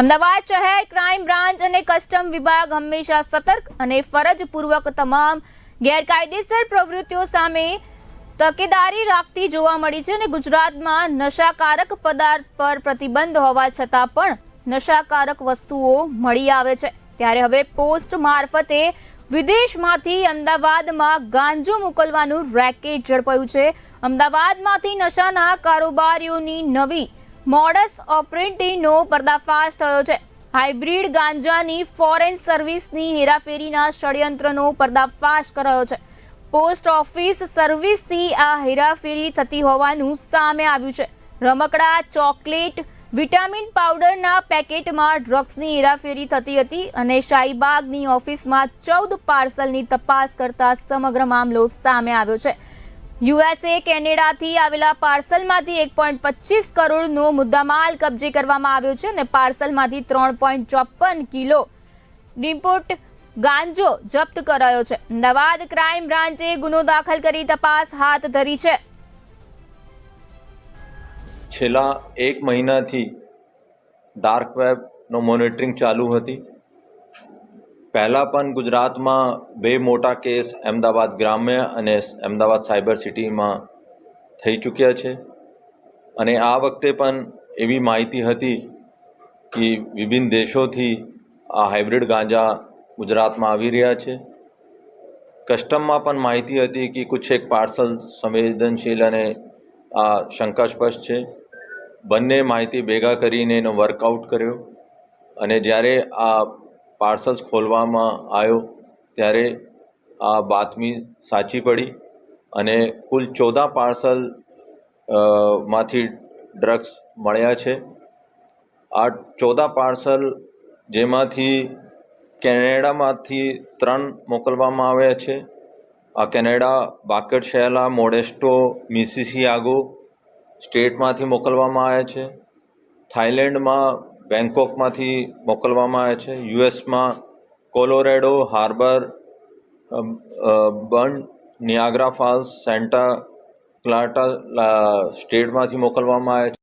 અમદાવાદ શહેર crime branch અને custom વિભાગ હંમેશા સતર્ક અને ફરજપૂર્વક તમામ ગેરકાયદેસર પ્રવૃત્તિઓ સામે તકેદારી રાખતી જોવા મળી છે અને ગુજરાતમાં નશાકારક પદાર્થ પર પ્રતિબંધ હોવા છતાં પણ નશાકારક વસ્તુઓ મળી આવે છે. ત્યારે હવે પોસ્ટ મારફતે વિદેશમાંથી અમદાવાદમાં ગાંજો મોકલવાનું રેકેટ ઝડપાયું છે. અમદાવાદમાંથી નશાના કારોબારીઓની નવી મોડસ ઓપરેન્ટીનો પર્દાફાશ થયો છે. હાઇબ્રિડ ગાંજાની ફોરેન સર્વિસની હેરાફેરીના ષડયંત્રનો પર્દાફાશ કરાયો છે. પોસ્ટ ઓફિસ સર્વિસથી આ હેરાફેરી થતી હોવાનું સામે આવ્યું છે. રમકડા, ચોકલેટ, વિટામિન પાવડરના પેકેટમાં ડ્રગ્સની હેરાફેરી થતી હતી અને શાહીબાગની ઓફિસમાં ચૌદ પાર્સલની તપાસ કરતા સમગ્ર મામલો સામે આવ્યો છે. યુએસએ કેનેડાથી આવેલા પાર્સલમાંથી એક પોઈન્ટ પચીસ કરોડનો મુદ્દામાલ કબજે કરવામાં આવ્યો છે અને પાર્સલમાંથી ત્રણ પોઈન્ટ ચોપન કિલો ડિમ્પોર્ટ ગાંજો જપ્ત કરાયો છે. અમદાવાદ ક્રાઇમ બ્રાન્ચે ગુનો દાખલ કરી તપાસ હાથ ધરી છે. છેલ્લા એક મહિનાથી ડાર્ક વેબનો મોનિટરિંગ ચાલુ હતી. પહેલાં પણ ગુજરાતમાં બે મોટા કેસ અમદાવાદ ગ્રામ્ય અને અમદાવાદ સાયબર સિટીમાં થઈ ચૂક્યા છે. અને આ વખતે પણ એવી માહિતી હતી કે વિભિન્ન દેશોથી આ હાઇબ્રિડ ગાંજા ગુજરાતમાં આવી રહ્યા છે. કસ્ટમમાં પણ માહિતી હતી કે કુછ એક પાર્સલ સંવેદનશીલ અને આ શંકાસ્પદ છે. બંને માહિતી ભેગા કરીને એનો વર્કઆઉટ કર્યો અને જ્યારે આ પાર્સલ્સ ખોલવામાં આવ્યો ત્યારે આ બાતમી સાચી પડી અને કુલ ચૌદા પાર્સલમાંથી ડ્રગ્સ મળ્યા છે. આ ચૌદા પાર્સલ જેમાંથી કેનેડામાંથી ત્રણ મોકલવામાં આવ્યા છે. આ કેનેડા બાકેટ શહેલા મોડેસ્ટો, મિસિસિયાગો સ્ટેટમાંથી મોકલવામાં આવ્યા છે. થાઈલેન્ડમાં બેંકોકમાંથી મોકલવામાં આવે છે. યુએસમાં Colorado Harbour Burn, Niagara Falls, Santa Clara સ્ટેટમાંથી મોકલવામાં આવે છે.